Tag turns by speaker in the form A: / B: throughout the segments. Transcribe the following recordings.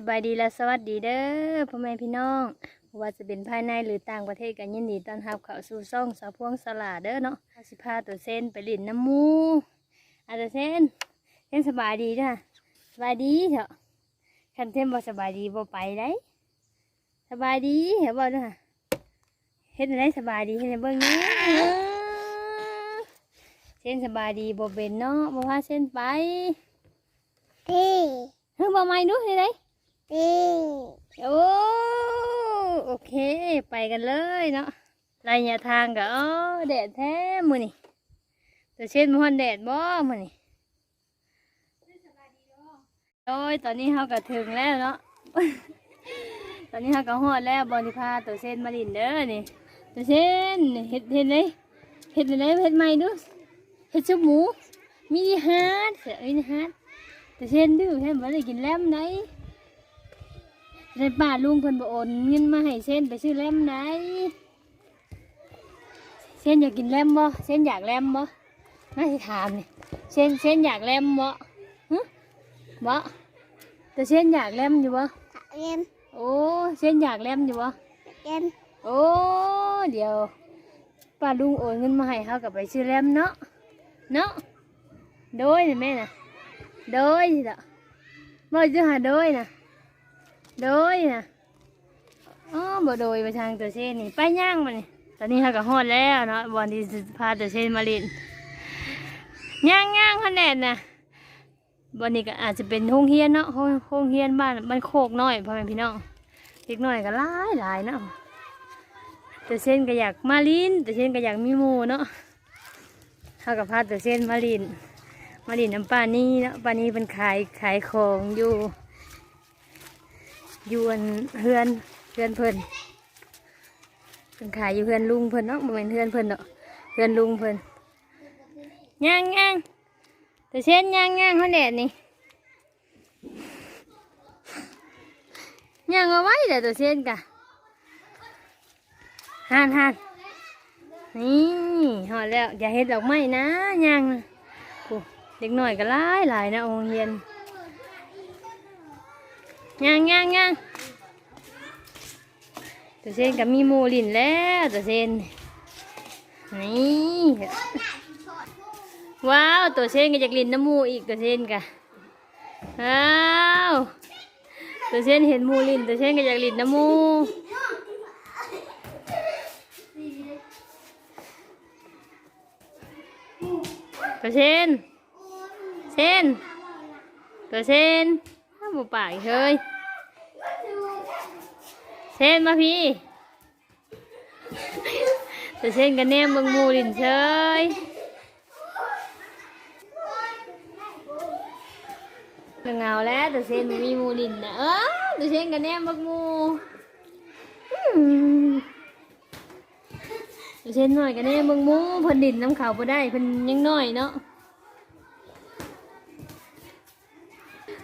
A: ราบสบายดีและสวัสดีเด้อพ่อแม่พี่น้องบ่ว่าจะเป็นภายในหรือต่างประเทศกันยินดีต้อนรับเข้าสู่ซ่องสาวพวงสลาเด้อเนาะเอาสิพาตัวเส้นไปลินน้ำหมูอาตัวเส้นเส้นสบายดีจ้ะสบายดีเถอะคันเส้นบ่สบายดีบ่ไปได้สบายดีเหรอบ่เด้อเฮ็ดได้สบายดีเฮ็ดให้เบิ่งนี้เส้นสบายดีบ่เป็นเนาะบ่พาเส้นไป
B: พี่
A: เฮ้ยบ่ไม่ดูเฮ็ดได้
B: พี่
A: โอ้โอเค ไปกันเลยเนาะระยะทางก็อ๋อแดดแท้มือนี่แต่เช่นมอนแดดบ่มือนี่โอ้ยตอนนี้เราก็ถึงแล้วเนาะตอนนี้เราก็ฮอดแล้วบอนิพาตัวเส้นมาลินเด้อนี่ตัวเส้นเห็ดเห็ดเลยเห็ดอะไรเห็ดใหม่ดูเห็ดชุบหมูมินิฮาร์ดเสียมินิฮาร์ดตัวเส้นดื้อแค่บ่ได้กินแล้มไหน ในป่าลุงเพิ่นบ่โอนเงินมาให้เส้นไปซื้อแลมไหนเส้นอยากกินแลมบ่เส้นอยากแลมบ่น่าสิถามนี่เส้นเส้นอยากแลมบ่ฮะบ่แต่เส้นอยากแลมอยู่บ่
B: เย็น
A: โอ้เส้นอยากแลมอยู่บ่
B: เย็น
A: โอ้เดี๋ยวป้าลุงโอนเงินมาให้เฮากับไปซื้อแลมเนาะเนาะโดยนี่แม่น่ะโดยนี่ล่ะบ่จะหาโดยน่ะ โดยนะอ๋อบ่โดยไปทางตัวเส้นนี่ไปย่างมานี่ตอนนี้เขาก็ฮอดแล้วเนาะบอนที่พาตัวเส้นมาลินย่างย่างคะแนนนะบอนนี้ก็อาจจะเป็นโรงเรียนเนาะโรงโรงเรียนบ้านบ้านโคกน้อยพ่อแม่พี่น้องเด็กน้อยก็หลายหลายเนาะตัวเส้นก็อยากมาลินตัวเส้นก็อยากมีหมูเนาะเขาก็พาตัวเส้นมาลินมาลินน้ำปลานี่เนาะปลานี่เป็นขายขายของอยู่ ยู่อันเฮือนเฮือนเพิ่นเป็นขายอยู่เฮือนลุงเพิ่นเนาะบ่แม่นเฮือนเพิ่นเนาะเฮือนลุงเพิ่นย่างย่างแต่เช่นย่างย่างเขาแดดนี่ย่างเอาไว้เดี๋ยวตัวเช่นกะห่านห่านนี่หอดแล้วอย่าเฮ็ดดอกไม้นะย่างนะเด็กหน่อยก็หลายหลายนะโรงเรียน ย่างย่างย่างตัวเซนกับมีหมูลินแล้วตัวเซนนี่ว้าวตัวเซนก็อยากลินน้ำมูอีกตัวเซนกะว้าวตัวเซนเห็นหมูลินตัวเซนก็อยากลินน้ำมูตัวเซนเซนตัวเซน ถ้าหมูป่าอีกเฮ้ยเส้นมาพี่จะเส้นกันแนมเบิงมูลินเชยจะเงาแล้วแต่เส้นมีมูลินนะเออแต่เส้นกันแนมเบิงมูอืมแต่เส้นหน่อยกันแนมเบิงมูเพิ่นดินน้ำขาวบ่ได้เพิ่นยังน้อยเนาะ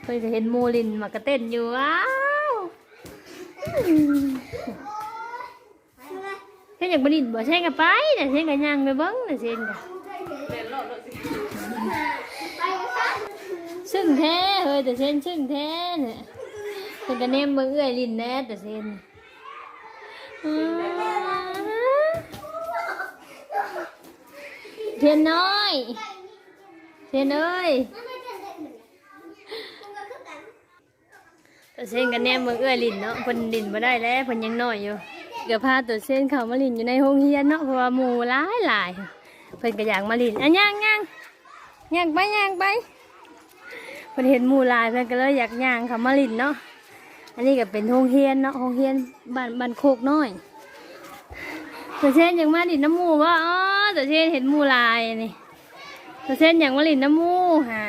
A: เพิ่นก็เห็นหมูลินมากระเต้นอยู่ว้าวเช่นอยากบลินบ่เช่นกับไปแต่เช่นกับย่างไปเบิ้งแต่เช่นกับซึ่งแท้เฮ้ยแต่เช่นซึ่งแท้เนี่ยเพิ่นก็แนมเบิ้งเอื้อยลินแน่แต่เช่นเทียนน้อยเทียนเอ้ย ตัวเส้นกันแนมเมืองเอื้อลินเนาะเพิ่นลินมาได้แล้วเพิ่นยังน้อยอยู่เกือบพาตัวเส้นเขามาลินอยู่ในห้องเรียนเนาะเพราะว่าหมูหลายหลายเพิ่นก็อยากมาลินอะย่างย่างย่างไปย่างไปเพิ่นเห็นหมูหลายเพิ่นก็เลยอยากย่างเขามาลินเนาะอันนี้ก็เป็นห้องเรียนเนาะห้องเรียนบ้านบ้านโคกน้อยตัวเส้นอยากมาลินน้ำหมูว่าอ๋อตัวเส้นเห็นหมูหลายนี่ตัวเส้นอยากมาลินน้ำหมูฮะ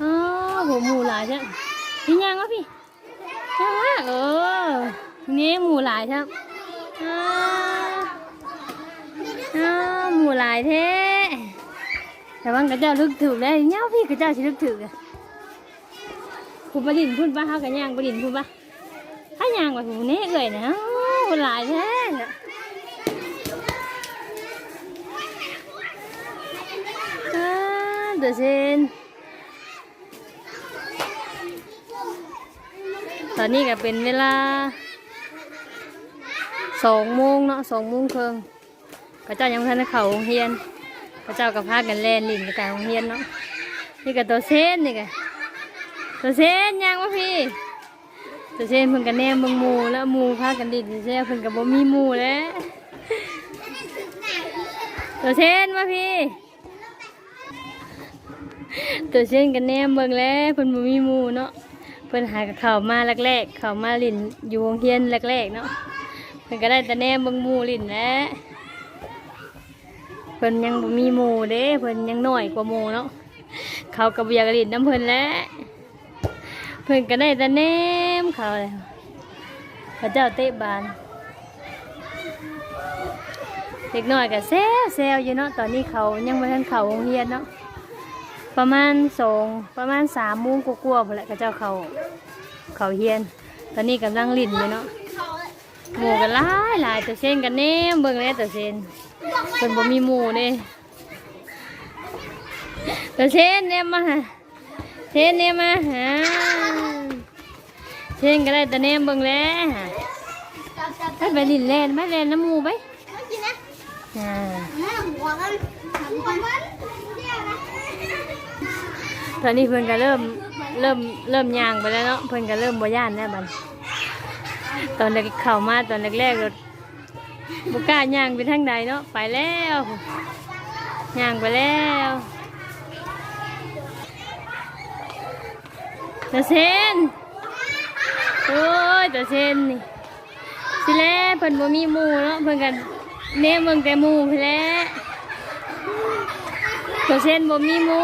A: อ๋อโหหมูหลายจ้ะ พี่ยังวะพี่ช่างว่าเออนี่หมูหลายครับอ้าอ้าหมูหลายแท้แต่ว่ากระเจ้าลึกถือเลยเนี่ยพี่กระเจ้าชิลึกถืออะคุณประดินพูดปะเขากันย่างประดินพูดปะถ้าย่างว่าหูนี่เอ่ยนะหมูหลายแท้น่ะเดือดเซน ตอนนี้ก็เป็นเวลาสองโมงเนาะสองโมงครึ่งพระเจ้ายังบ่ทันเข้าโรงเรียนพระเจ้าก็พากันแล่นลินไปกางโรงเรียนเนาะนี่ก็ตัวเส้นนี่ก็ตัวเส้นยังวะพี่ตัวเส้นเพิ่นก็แนมเบิ่งหมูแล้วหมู่พากันดินเส้นเพิ่นก็บ่มีหมู่แล้วตัวเส้นวะพี่ตัวเส้นกันแนมเบิ่งแล้วเพิ่นบ่มีหมูเนาะ พิ่นหากับเข้ามาแรกๆเข้ามาลินอยู่โรงเรียนแรกๆเนาะเพิ่นก็ได้แต่แนมเบิ่งหมู่ลินแหล้วเพิ่นยังบ่มีหมู่เด้เพิ่นยังน้อยกว่าหมู่เนาะเขาก็บ่อยากลินน้ำเพิ่นแหล้วเพิ่นก็ได้แต่แนมเขาแล้วพระเจ้าเตะบานเด็กน้อยก็แซวแซวอยู่เนาะตอนนี้เขายังบ่ทันเขาโรงเรียนเนาะ ประมาณสองประมาณสามโมงกว่าๆพอแหละก็เจ้าเขาเขาเฮียน ตอนนี้กำลังลิ่นอยู่เนาะหมูกันหลายหลายตัวเส้นกันแน่เบิ่งแล้วตัวเส้นเพิ่นบ่มีหมูเด้ตัวเส้นเนี่ยมาหาเส้นเนี่ยมาหาเส้นก็ได้แต่แน่เบิ่งแล้วไปไปลิ่นแล่นไปแล่นน้ำหมูไป
B: มากินนะ
A: อ่า
B: แม่หัวกันหัวมันเดี๋ยวนะ
A: ตอนนี้เพิ่นก็เริ่มเริ่มเริ่มย่างไปแล้วเนาะเพิ่นก็เริ่มบ่ย่านแล้วบัดตอนแรกเข้ามาตอนแรกๆรถบุก้าย่างไปทางใดเนาะไปแล้วย่างไปแล้วตาเซนโอ้ยตาเซนนี่สิแล้วเพิ่นบ่มีหมูเนาะเพิ่นกันเนมเบิ่งแต่หมู่พี่แล้วตาเซนบ่มีหมู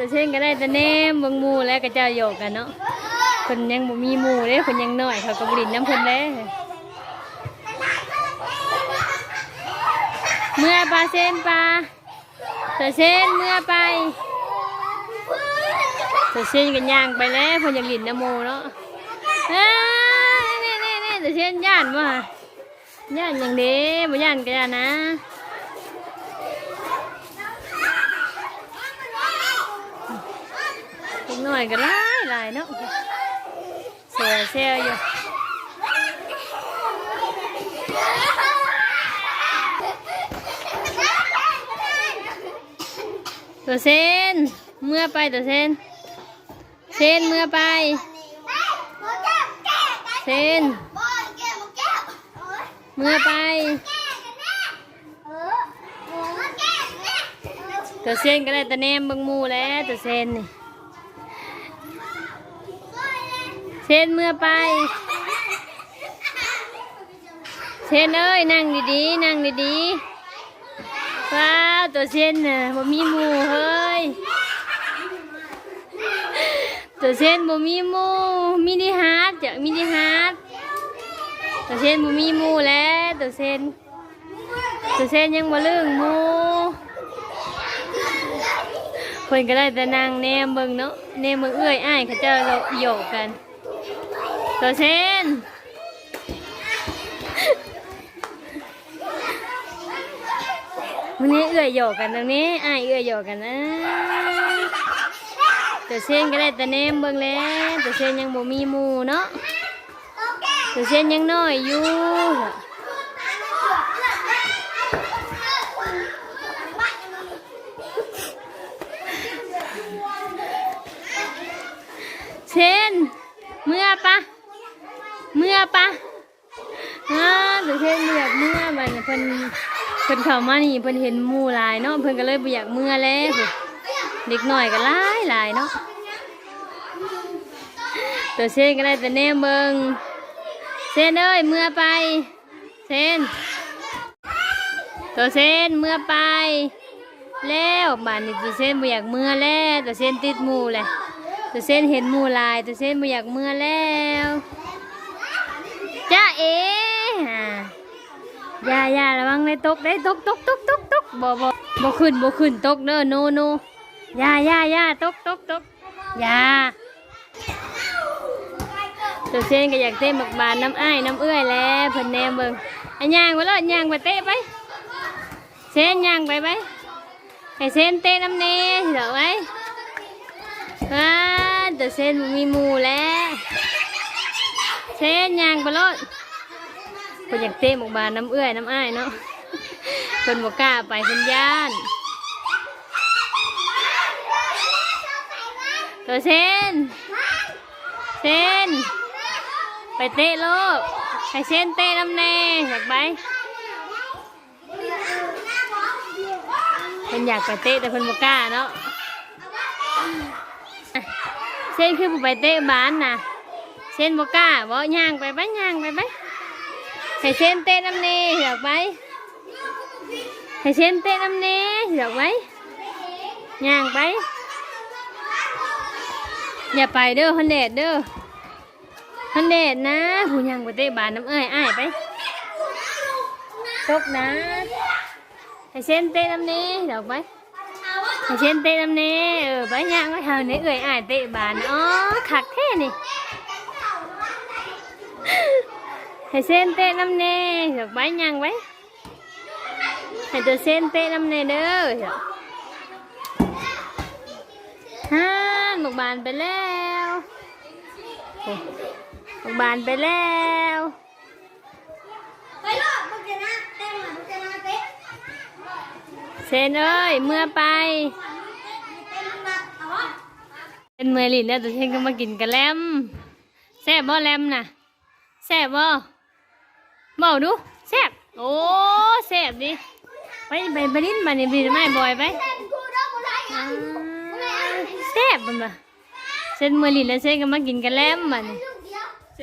A: แต่เช่นก็ได้แต่แนมเบิ่งหมู่แล้วก็เจ้าโยกกันเนาะเพิ่นยังบ่มีหมู่เด้เพิ่นยังน้อยเขาก็บ่ลินน้ำเพิ่นเด้เมื่อปลาเส้นปลาแต่เส้นเมื่อไปแต่เส้นกันย่างไปแล้วเพิ่นยังลินน้ำหมู่เนาะเอ้ยนี่นี่นี่แต่เส้นย่านบ่ะย่านอย่างเด้บ่ย่านก็ย่านนะ เล็กน้อยก็หลายหลายเนาะเสียเสียอยู่ตัวเส้นเมื่อไปตัวเส้นเส้นเมื่อไปเส้นเมื่อไปตัวเส้นก็ได้แต่แนมบังมูแล้วตัวเส้นนี่ เชนเมื่อไป เชนเอ้ยนั่งดีๆนั่งดีๆว้าวตัวเชนน่ะบ่มีหมูเฮ้ยตัวเชนบ่มีหมูมินิฮาร์ดจ้ะมินิฮาร์ดตัวเชนบ่มีหมูแล้วตัวเชนตัวเชนยังบ่ลึงหมูเพิ่นก็ได้แต่นั่งแนมเบิ่งเนาะแนมเบิ่งเอื้อยอ้ายเขาเจ้าเราโยกกัน ตัวเช่นวันนี้เอื้อยโยกกันตรงนี้อ้าเอื้อยโยกกันนะตัวเช่นก็ได้แต่เนมเบิ่งแล้วตัวเช่นยังบ่มีหมูเนาะตัวเช่นยังน้อยอยู่เช่นเมื่อปะ ปะอ่าตัวเช่นบ่อยากเมื่อบัดนเพิ่นเพิ่นเข้ามานี่เพิ่นเห็นหมู่หลายเนาะเพิ่นก็เลยบ่อยากเมื่อแล้วเด็กน้อยก็หลายหลายเนาะตัวเชนก็ได้แต่แนมเบิงเชนเอ้ยเมื่อไปเชนตัวเชนเมื่อไปแล้วบ้านนี้ตัวเช่นบ่อยากเมื่อแล้วตัวเชนติดหมู่แหละตัวเชนเห็นหมู่ลายตัวเช่นบ่อยากเมื่อแล้ว จ้าเอ๋ฮะอย่าอย่าระวังเลยตกได้ตกตกตกตกตกบ่บ่บ่ขึ้นบ่ขึ้นตกเด้อโนโนอย่าอย่าอย่าตกตกตกอย่าตัวเช่นก็อยาก เต้นบักบานน้ำอ้ายน้ำเอื้อยแล้วเพิ่นแนมเบิ่งอันย่างไปเลยย่างไปเตะไปเส้นย่างไปไปให้เส้นเตะน้ำเนสิเหรอไว้ว้าตแต่เส้นบ่มีหมูแล้วเส้นยางไปรถเพิ่นอยากเตะหมกบานน้ำเอื้อยน้ำอ้ายเนาะเพิ่นบ่กล้าไปเพิ่นย่านตัวเส้นเส้นไปเตะโลกให้เส้นเตะน้ำแน่อยากไปเพิ่นอยากไปเตะแต่เพิ่นบ่กล้าเนาะอะเส้นคือบ่ไปเตะบ้านน่ะ เส้นบ่กล้าบ่ย่างไปไปย่างไปไปให้เส้นเตะน้ำแน่อยากไปให้เส้นเตะน้ำแน่อยากไปย่างไปอย่าไปเด้อฮันเดดเด้อฮันเดดนะผู้ยังบ่เตะบานน้ำเอ้ยอ้ายไปตกนะให้เส้นเตะน้ำนี้เดี๋ยวไปให้เส้นเตะน้ำนี้เออไปย่างไว้เฮานี่เอ้ยอ้ายเตะบานอ๋อขักแท้นี่ ให้เส้นเตะน้ำเนี้เดี๋ยวไปย่างไว้ให้ตัวเส้นเตะน้ำเนี้เด้อเดี๋ยวฮ่านหมกบานไปแล้วหมกบานไปแล้ว
B: ไปรอบมึงจะนะเต้นหน่อยมึงจนะเต้น
A: เซนเอ้ยเมื่อไป
B: เป็
A: นเมื่อลินแล้วตัวเชนก็มากินกระแลมแซ่บบ่แลมน่ะแซ่บบ่ เบาดูแซ่บโอ้แซ่บดิไปไปไปลิ้นมานี่บินไม่บ่อยไป
B: เต้นกูรอบกูได้
A: อ่าแซ่บมันมาเซนเมื่อลินแล้วเซนก็มากินกะแลมมัน
B: ลูกเ